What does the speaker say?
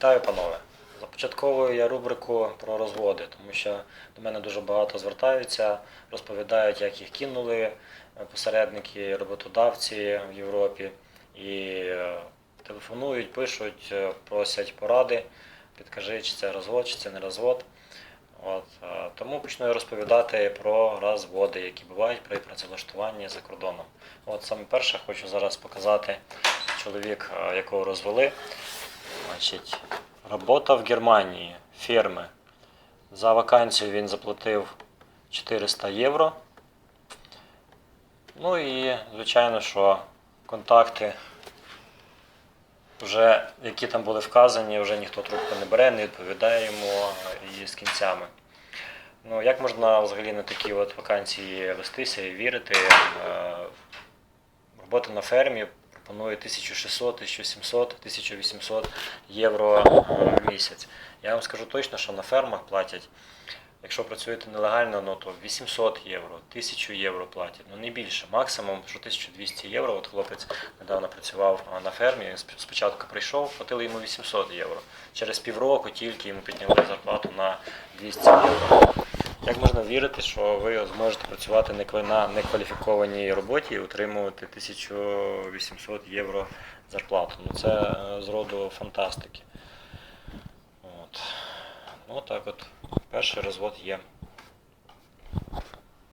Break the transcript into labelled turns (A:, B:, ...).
A: Вітаю, панове. Започатковую я рубрику про розводи, тому що до мене дуже багато звертаються, розповідають, як їх кинули е, посередники, роботодавці в Європі. І е, телефонують, пишуть, е, просять поради, підкажи, чи це розвод, чи це не розвод. От, тому почну я розповідати про розводи, які бувають при працевлаштуванні за кордоном. От саме перше хочу зараз показати чоловік, якого розвели. Значить, робота в Германії, фірми. За вакансію він заплатив 400 євро. Ну і, звичайно, що контакти, вже, які там були вказані, вже ніхто трубку не бере, не відповідає йому і з кінцями. Ну, як можна взагалі на такі от вакансії вестися і вірити? Е, Робота на фермі пропонує 1600, 1700, 1800 євро в місяць. Я вам скажу точно, що на фермах платять, якщо працюєте нелегально, ну то 800 євро, 1000 євро платять, ну не більше. Максимум, що 1200 євро. От хлопець недавно працював на фермі, він спочатку прийшов, платили йому 800 євро. Через півроку тільки йому підняли зарплату на 200 євро. Як можна вірити, що ви зможете працювати на некваліфікованій роботі і отримувати 1800 євро зарплату? Ну це е, з роду фантастики. От. Ну так от, перший розвод є.